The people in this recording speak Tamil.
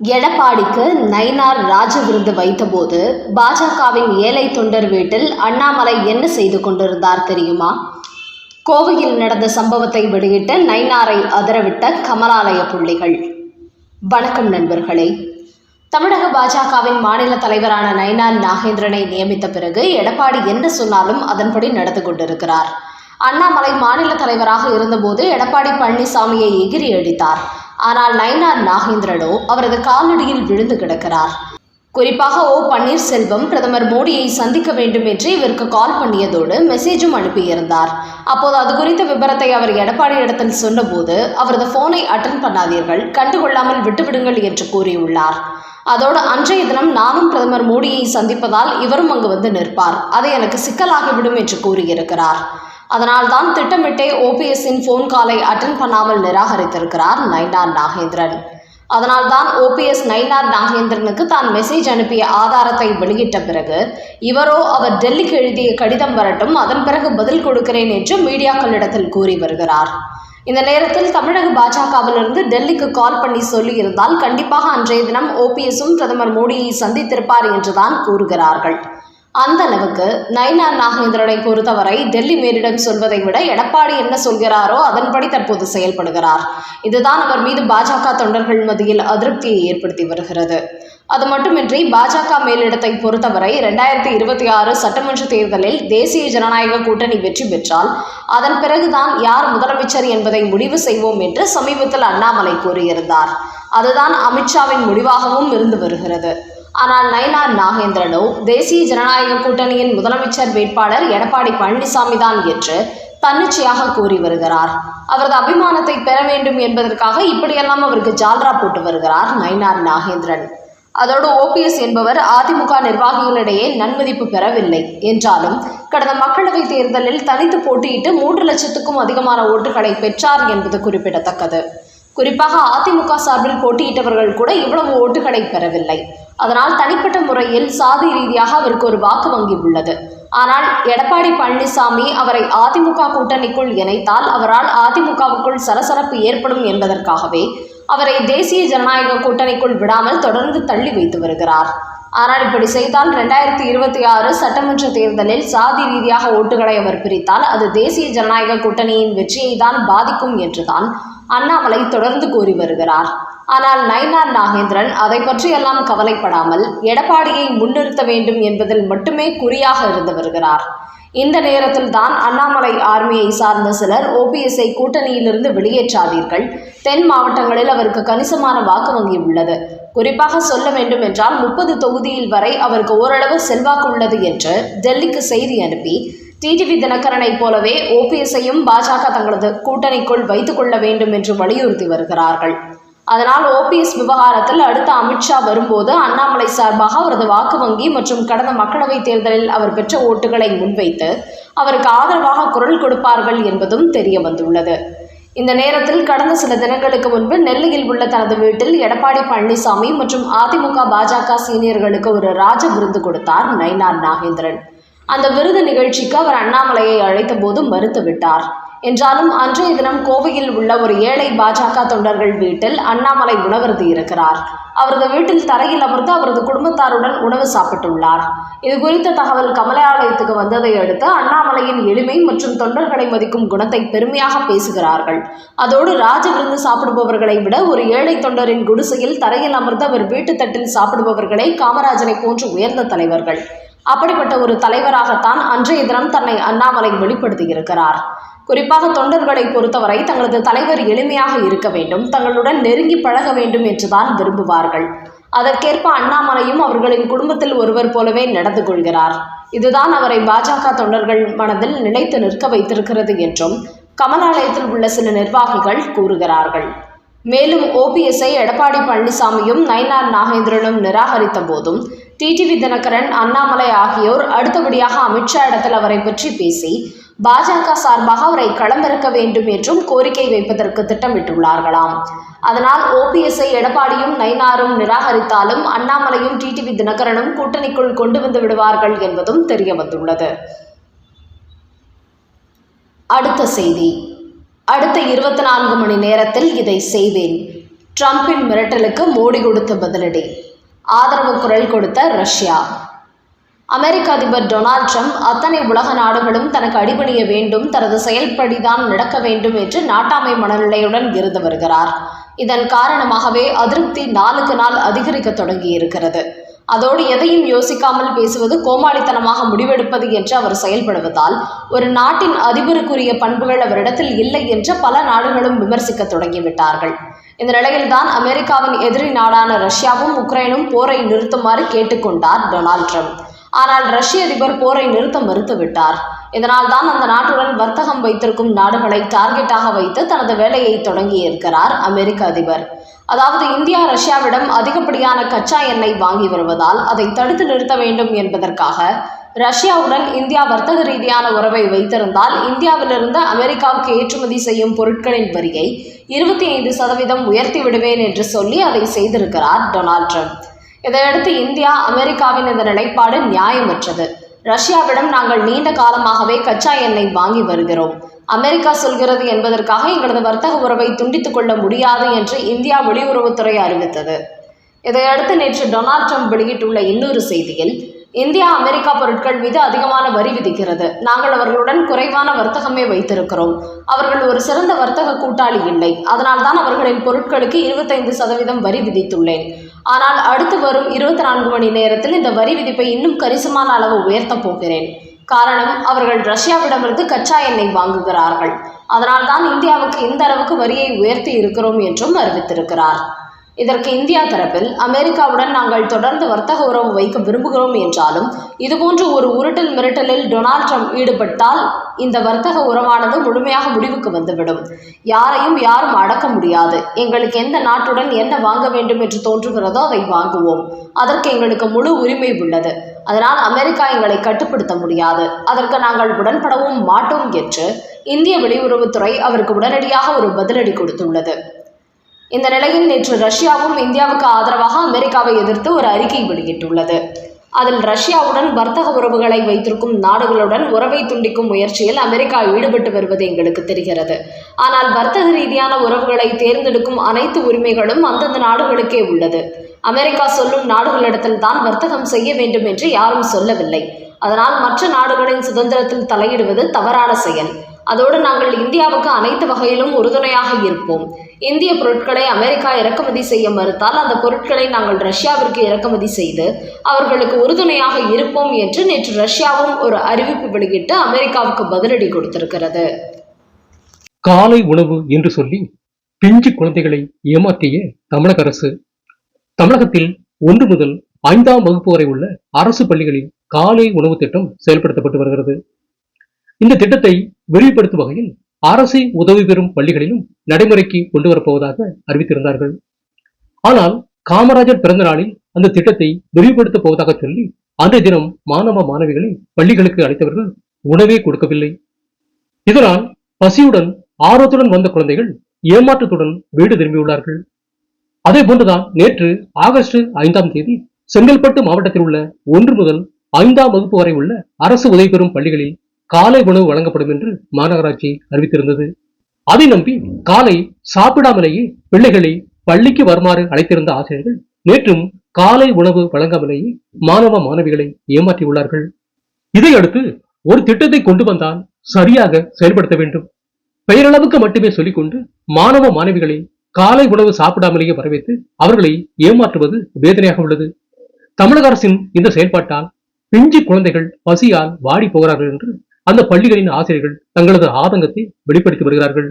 எடப்பாடிக்கு நயினார் ராஜ விருந்து வைத்தபோது பாஜகவின் ஏழை தொண்டர் வீட்டில் அண்ணாமலை என்ன செய்து கொண்டிருந்தார் தெரியுமா? கோவையில் நடந்த சம்பவத்தை வெளியிட்டு நயினாரை அதரவிட்ட கமலாலய புள்ளிகள். வணக்கம் நண்பர்களே. தமிழக பாஜகவின் மாநில தலைவரான நயினார் நாகேந்திரனை நியமித்த பிறகு எடப்பாடி என்ன சொன்னாலும் அதன்படி நடந்து கொண்டிருக்கிறார். அண்ணாமலை மாநில தலைவராக இருந்தபோது எடப்பாடி பழனிசாமியை எகிரி அடித்தார். ஆனால் நயனார் நாகேந்திரனோ அவரது காலடியில் விழுந்து கிடக்கிறார். குறிப்பாக ஓ பன்னீர்செல்வம் பிரதமர் மோடியை சந்திக்க வேண்டும் என்று இவருக்கு கால் பண்ணியதோடு மெசேஜும் அனுப்பியிருந்தார். அப்போது அது குறித்த விபரத்தை அவர் எடப்பாடி இடத்தில் சொன்னபோது அவரது போனை அட்டன் பண்ணாதீர்கள் கண்டுகொள்ளாமல் விட்டுவிடுங்கள் என்று கூறியுள்ளார். அதோடு அன்றைய தினம் நானும் பிரதமர் மோடியை சந்திப்பதால் இவரும் அங்கு வந்து நிற்பார். அது எனக்கு சிக்கலாகிவிடும் என்று கூறியிருக்கிறார். அதனால்தான் திட்டமிட்டே ஓபிஎஸ்ஸின் ஃபோன் காலை அட்டன் பண்ணாமல் நிராகரித்திருக்கிறார் நயினார் நாகேந்திரன். அதனால்தான் ஓபிஎஸ் நயினார் நாகேந்திரனுக்கு தான் மெசேஜ் அனுப்பிய ஆதாரத்தை வெளியிட்ட பிறகு இவரோ அவர் டெல்லிக்கு எழுதிய கடிதம் வரட்டும் அதன் பிறகு பதில் கொடுக்கிறேன் என்று மீடியாக்களிடத்தில் கூறி வருகிறார். இந்த நேரத்தில் தமிழக பாஜகவிலிருந்து டெல்லிக்கு கால் பண்ணி சொல்லியிருந்தால் கண்டிப்பாக அன்றைய தினம் ஓபிஎஸும் பிரதமர் மோடியை சந்தித்திருப்பார் என்றுதான் கூறுகிறார்கள். அந்த அளவுக்கு நயினார் நாகேந்திரனை பொறுத்தவரை டெல்லி மேலிடம் சொல்வதை விட எடப்பாடி என்ன சொல்கிறாரோ அதன்படி தற்போது செயல்படுகிறார். இதுதான் அவர் மீது பாஜக தொண்டர்கள் மத்தியில் அதிருப்தியை ஏற்படுத்தி வருகிறது. அது மட்டுமின்றி பாஜக மேலிடத்தை பொறுத்தவரை இரண்டாயிரத்தி இருபத்தி ஆறு சட்டமன்ற தேர்தலில் தேசிய ஜனநாயக கூட்டணி வெற்றி பெற்றால் அதன் பிறகுதான் யார் முதலமைச்சர் என்பதை முடிவு செய்வோம் என்று சமீபத்தில் அண்ணாமலை கூறியிருந்தார். அதுதான் அமித்ஷாவின் முடிவாகவும் இருந்து வருகிறது. ஆனால் நயினார் நாகேந்திரனோ தேசிய ஜனநாயக கூட்டணியின் முதலமைச்சர் வேட்பாளர் எடப்பாடி பழனிசாமி தான் என்று தன்னிச்சையாக கூறி வருகிறார். அவரது அபிமானத்தை பெற வேண்டும் என்பதற்காக இப்படியெல்லாம் அவருக்கு ஜால்ரா போட்டு வருகிறார் நயினார் நாகேந்திரன். அதோடு ஓபிஎஸ் என்பவர் அதிமுக நிர்வாகிகளிடையே நன்மதிப்பு பெறவில்லை. என்றாலும் கடந்த மக்களவைத் தேர்தலில் தனித்து போட்டியிட்டு மூன்று லட்சத்துக்கும் அதிகமான ஓட்டுகளை பெற்றார் என்பது குறிப்பிடத்தக்கது. குறிப்பாக அதிமுக சார்பில் போட்டியிட்டவர்கள் கூட இவ்வளவு ஓட்டுகளை பெறவில்லை. அதனால் தனிப்பட்ட முறையில் சாதி ரீதியாக அவருக்கு ஒரு வாக்கு வங்கி உள்ளது. ஆனால் எடப்பாடி பழனிசாமி அவரை அதிமுக கூட்டணிக்குள் இணைத்தால் அவரால் அதிமுகவுக்குள் சலசலப்பு ஏற்படும் என்பதற்காகவே அவரை தேசிய ஜனநாயக கூட்டணிக்குள் விடாமல் தொடர்ந்து தள்ளி வைத்து வருகிறார். ஆனால் இப்படி செய்தால் ரெண்டாயிரத்தி இருபத்தி ஆறு சட்டமன்ற தேர்தலில் சாதி ரீதியாக ஓட்டுகளை அவர் பிரித்தால் அது தேசிய ஜனநாயக கூட்டணியின் வெற்றியை தான் பாதிக்கும் என்றுதான் அண்ணாமலை தொடர்ந்து கூறி வருகிறார். ஆனால் நயினார் நாகேந்திரன் அதை பற்றியெல்லாம் கவலைப்படாமல் எடப்பாடியை முன்னிறுத்த வேண்டும் என்பதில் மட்டுமே குறியாக இருந்து வருகிறார். இந்த நேரத்தில் தான் அண்ணாமலை ஆர்மியை சார்ந்த சிலர் ஓபிஎஸ்ஐ கூட்டணியிலிருந்து வெளியேற்றாதீர்கள். தென் மாவட்டங்களில் அவருக்கு கணிசமான வாக்கு வங்கி உள்ளது. குறிப்பாக சொல்ல வேண்டும் என்றால் முப்பது தொகுதியில் வரை அவருக்கு ஓரளவு செல்வாக்கு உள்ளது என்று டெல்லிக்கு செய்தி அனுப்பி டிடிவி தினகரனைப் போலவே ஓபிஎஸ்ஐயும் பாஜக தங்களது கூட்டணிக்குள் வைத்துக் கொள்ள வேண்டும் என்று வலியுறுத்தி வருகிறார்கள். அதனால் ஓபிஎஸ் விவகாரத்தில் அடுத்த அமித்ஷா வரும்போது அண்ணாமலை சார்பாக அவரது வாக்கு வங்கி மற்றும் கடந்த மக்களவைத் தேர்தலில் அவர் பெற்ற ஓட்டுகளை முன்வைத்து அவருக்கு ஆதரவாக குரல் கொடுப்பார்கள் என்பதும் தெரிய வந்துள்ளது இந்த நேரத்தில் கடந்த சில தினங்களுக்கு முன்பு நெல்லையில் உள்ள தனது வீட்டில் எடப்பாடி பழனிசாமி மற்றும் அதிமுக பாஜக சீனியர்களுக்கு ஒரு ராஜ விருந்து கொடுத்தார் நயினார் நாகேந்திரன். அந்த விருது நிகழ்ச்சிக்கு அவர் அண்ணாமலையை அழைத்த போது மறுத்துவிட்டார். என்றாலும் அன்றைய தினம் கோவையில் உள்ள ஒரு ஏழை பாஜக தொண்டர்கள் வீட்டில் அண்ணாமலை உணவருந்தி இருக்கிறார். அவரது வீட்டில் தரையில் அமர்ந்து அவரது குடும்பத்தாருடன் உணவு சாப்பிட்டுள்ளார். இது குறித்த தகவல் கமலாலயத்துக்கு வந்ததை அடுத்து அண்ணாமலையின் எளிமை மற்றும் தொண்டர்களை மதிக்கும் குணத்தை பெருமையாக பேசுகிறார்கள். அதோடு ராஜ விருந்து சாப்பிடுபவர்களை விட ஒரு ஏழை தொண்டரின் குடிசையில் தரையில் அமர்ந்து அவர் வீட்டு தட்டில் சாப்பிடுபவர்களே காமராஜனை போன்று உயர்ந்த தலைவர்கள். அப்படிப்பட்ட ஒரு தலைவராகத்தான் அன்றைய தினம் தன்னை அண்ணாமலை வெளிப்படுத்தியிருக்கிறார். குறிப்பாக தொண்டர்களை பொறுத்தவரை தங்களது தலைவர் எளிமையாக இருக்க வேண்டும் தங்களுடன் நெருங்கி பழக வேண்டும் என்றுதான் விரும்புவார்கள். அதற்கேற்ப அண்ணாமலையும் அவர்களின் குடும்பத்தில் ஒருவர் போலவே நடந்து கொள்கிறார். இதுதான் அவரை பாஜக தொண்டர்கள் மனதில் நிலைத்து நிற்க வைத்திருக்கிறது என்றும் கமலாலயத்தில் உள்ள சில நிர்வாகிகள் கூறுகிறார்கள். மேலும் ஓபிஎஸ்ஐ எடப்பாடி பழனிசாமியும் நயினார் நாகேந்திரனும் நிராகரித்த போதும் டிடிவி தினகரன் அண்ணாமலை ஆகியோர் அடுத்தபடியாக அமித்ஷா இடத்தில் அவரை பற்றி பேசி பாஜக சார்பாக அவரை களமிறக்க வேண்டும் என்றும் கோரிக்கை வைப்பதற்கு திட்டமிட்டுள்ளார்களாம். அதனால் ஓபிஎஸ்ஐ எடப்பாடியும் நயினாரும் நிராகரித்தாலும் அண்ணாமலையும் டிடிவி தினகரனும் கூட்டணிக்குள் கொண்டு வந்து விடுவார்கள் என்பதும் தெரியவந்துள்ளது அடுத்த செய்தி. அடுத்த இருபத்தி நான்கு மணி நேரத்தில் இதை செய்வேன். ட்ரம்பின் மிரட்டலுக்கு மோடி கொடுத்த பதிலடி. ஆதரவு குரல் கொடுத்த ரஷ்யா. அமெரிக்க அதிபர் டொனால்ட் ட்ரம்ப் அத்தனை உலக நாடுகளும் தனக்கு அடிபணிய வேண்டும் தனது செயல்படிதான் நடக்க வேண்டும் என்று நாட்டாமை மனநிலையுடன் இருந்து வருகிறார். இதன் காரணமாகவே அதிருப்தி நாளுக்கு நாள் அதிகரிக்க தொடங்கியிருக்கிறது. அதோடு எதையும் யோசிக்காமல் பேசுவது கோமாளித்தனமாக முடிவெடுப்பது என்று அவர் செயல்படுவதால் ஒரு நாட்டின் அதிபருக்குரிய பண்புகள் அவரிடத்தில் இல்லை என்று பல நாடுகளும் விமர்சிக்க தொடங்கிவிட்டார்கள். இந்த நிலையில்தான் அமெரிக்காவின் எதிரி நாடான ரஷ்யாவும் உக்ரைனும் போரை நிறுத்துமாறு கேட்டுக்கொண்டார் டொனால்ட் ட்ரம்ப். ஆனால் ரஷ்ய அதிபர் போரை நிறுத்த மறுத்துவிட்டார். இதனால் தான் அந்த நாட்டுடன் வர்த்தகம் வைத்திருக்கும் நாடுகளை டார்கெட்டாக வைத்து தனது வேலையை தொடங்கியிருக்கிறார் அமெரிக்க அதிபர். அதாவது இந்தியா ரஷ்யாவிடம் அதிகப்படியான கச்சா எண்ணெய் வாங்கி வருவதால் அதை தடுத்து நிறுத்த வேண்டும் என்பதற்காக ரஷ்யாவுடன் இந்தியா வர்த்தக ரீதியான உறவை வைத்திருந்தால் இந்தியாவிலிருந்து அமெரிக்காவுக்கு ஏற்றுமதி செய்யும் பொருட்களின் வரியை இருபத்தி ஐந்து சதவீதம் உயர்த்தி விடுவேன் என்று சொல்லி அதை செய்திருக்கிறார் டொனால்ட் ட்ரம்ப். இதையடுத்து இந்தியா அமெரிக்காவின் இந்த நிலைப்பாடு நியாயமற்றது. ரஷ்யாவிடம் நாங்கள் நீண்ட காலமாகவே கச்சா எண்ணெய் வாங்கி வருகிறோம். அமெரிக்கா சொல்கிறது என்பதற்காக எங்களது வர்த்தக உறவை துண்டித்துக் கொள்ள முடியாது என்று இந்தியா வெளியுறவுத்துறை அறிவித்தது. இதையடுத்து நேற்று டொனால்ட் ட்ரம்ப் வெளியிட்டுள்ள இன்னொரு செய்தியில் இந்தியா அமெரிக்கா பொருட்கள் மீது அதிகமான வரி விதிக்கிறது. நாங்கள் அவர்களுடன் குறைவான வர்த்தகமே வைத்திருக்கிறோம். அவர்கள் ஒரு சிறந்த வர்த்தக கூட்டாளி இல்லை. அதனால்தான் அவர்களின் பொருட்களுக்கு இருபத்தைந்து சதவீதம் வரி விதித்துள்ளேன். ஆனால் அடுத்து வரும் இருபத்தி நான்கு மணி நேரத்தில் இந்த வரி விதிப்பை இன்னும் கணிசமான அளவு உயர்த்தப் போகிறேன். காரணம் அவர்கள் ரஷ்யாவிடமிருந்து கச்சா எண்ணெய் வாங்குகிறார்கள். அதனால்தான் இந்தியாவுக்கு இந்த அளவுக்கு வரியை உயர்த்தி இருக்கிறோம் என்றும் அறிவித்திருக்கிறார். இதற்கு இந்தியா தரப்பில் அமெரிக்காவுடன் நாங்கள் தொடர்ந்து வர்த்தக உறவு வைக்க விரும்புகிறோம் என்றாலும் இதுபோன்ற ஒரு உருட்டல் மிரட்டலில் டொனால்ட் ட்ரம்ப் ஈடுபட்டால் இந்த வர்த்தக உறவானது முழுமையாக முடிவுக்கு வந்துவிடும். யாரையும் யாரும் அடக்க முடியாது. எங்களுக்கு எந்த நாட்டுடன் என்ன வாங்க வேண்டும் என்று தோன்றுகிறதோ அதை வாங்குவோம். அதற்கு எங்களுக்கு முழு உரிமை உள்ளது. அதனால் அமெரிக்கா எங்களை கட்டுப்படுத்த முடியாது. அதற்கு நாங்கள் உடன்படவும் மாட்டோம் என்று இந்திய வெளியுறவுத்துறை அவருக்கு உடனடியாக ஒரு பதிலடி கொடுத்துள்ளது. இந்த நிலையில் நேற்று ரஷ்யாவும் இந்தியாவுக்கு ஆதரவாக அமெரிக்காவை எதிர்த்து ஒரு அறிக்கை வெளியிட்டுள்ளது. அதில் ரஷ்யாவுடன் வர்த்தக உறவுகளை வைத்திருக்கும் நாடுகளுடன் உறவை துண்டிக்கும் முயற்சியில் அமெரிக்கா ஈடுபட்டு வருவது எங்களுக்கு தெரிகிறது. ஆனால் வர்த்தக ரீதியான உறவுகளை தேர்ந்தெடுக்கும் அனைத்து உரிமைகளும் அந்தந்த நாடுகளுக்கே உள்ளது. அமெரிக்கா சொல்லும் நாடுகளிடத்தில் தான் வர்த்தகம் செய்ய வேண்டும் என்று யாரும் சொல்லவில்லை. அதனால் மற்ற நாடுகளின் சுதந்திரத்தில் தலையிடுவது தவறான செயல். அதோடு நாங்கள் இந்தியாவுக்கு அனைத்து வகையிலும் உறுதுணையாக இருப்போம். இந்திய பொருட்களை அமெரிக்கா இறக்குமதி செய்ய மறுத்தால் அந்த பொருட்களை நாங்கள் ரஷ்யாவிற்கு இறக்குமதி செய்து அவர்களுக்கு உறுதுணையாக இருப்போம் என்று நேற்று ரஷ்யாவும் ஒரு அறிவிப்பு வெளியிட்டு அமெரிக்காவுக்கு பதிலடி கொடுத்திருக்கிறது. காலை உணவு என்று சொல்லி பிஞ்சு குழந்தைகளை ஏமாற்றிய தமிழக அரசு தமிழகத்தில் ஒன்று முதல் ஐந்தாம் வகுப்பு வரை உள்ள அரசு பள்ளிகளில் காலை உணவு திட்டம் செயல்படுத்தப்பட்டு வருகிறது. இந்த திட்டத்தை விரிவுபடுத்தும் வகையில் அரசு உதவி பெறும் பள்ளிகளிலும் நடைமுறைக்கு கொண்டு வரப்போவதாக அறிவித்திருந்தார்கள். ஆனால் காமராஜர் பிறந்த நாளில் அந்த திட்டத்தை விரிவுபடுத்தப் போவதாக சொல்லி அன்றைய தினம் மாணவ மாணவிகளை பள்ளிகளுக்கு அழைத்தவர்கள் உணவே கொடுக்கவில்லை. இதனால் பசியுடன் ஆர்வத்துடன் வந்த குழந்தைகள் ஏமாற்றத்துடன் வீடு திரும்பியுள்ளார்கள். அதே போன்றுதான் நேற்று ஆகஸ்ட் ஐந்தாம் தேதி செங்கல்பட்டு மாவட்டத்தில் உள்ள ஒன்று முதல் ஐந்தாம் வகுப்பு வரை உள்ள அரசு உதவி பெறும் பள்ளிகளில் காலை உணவு வழங்கப்படும் என்று மாநகராட்சி அறிவித்திருந்தது. அதை நம்பி காலை சாப்பிடாமலேயே பிள்ளைகளை பள்ளிக்கு வருமாறு அழைத்திருந்த ஆசிரியர்கள் நேற்றும் காலை உணவு வழங்காமலேயே மாணவ மாணவிகளை ஏமாற்றியுள்ளார்கள். இதையடுத்து ஒரு திட்டத்தை கொண்டு வந்தால் சரியாக செயல்படுத்த வேண்டும். பெயரளவுக்கு மட்டுமே சொல்லிக்கொண்டு மாணவ மாணவிகளை காலை உணவு சாப்பிடாமலேயே வரவேற்று அவர்களை ஏமாற்றுவது வேதனையாக உள்ளது. தமிழக அரசின் இந்த செயல்பாட்டால் பிஞ்சு குழந்தைகள் பசியால் வாடி போகிறார்கள் என்று அந்த பள்ளிகளின் ஆசிரியர்கள் தங்களது ஆதங்கத்தை வெளிப்படுத்தி வருகிறார்கள்.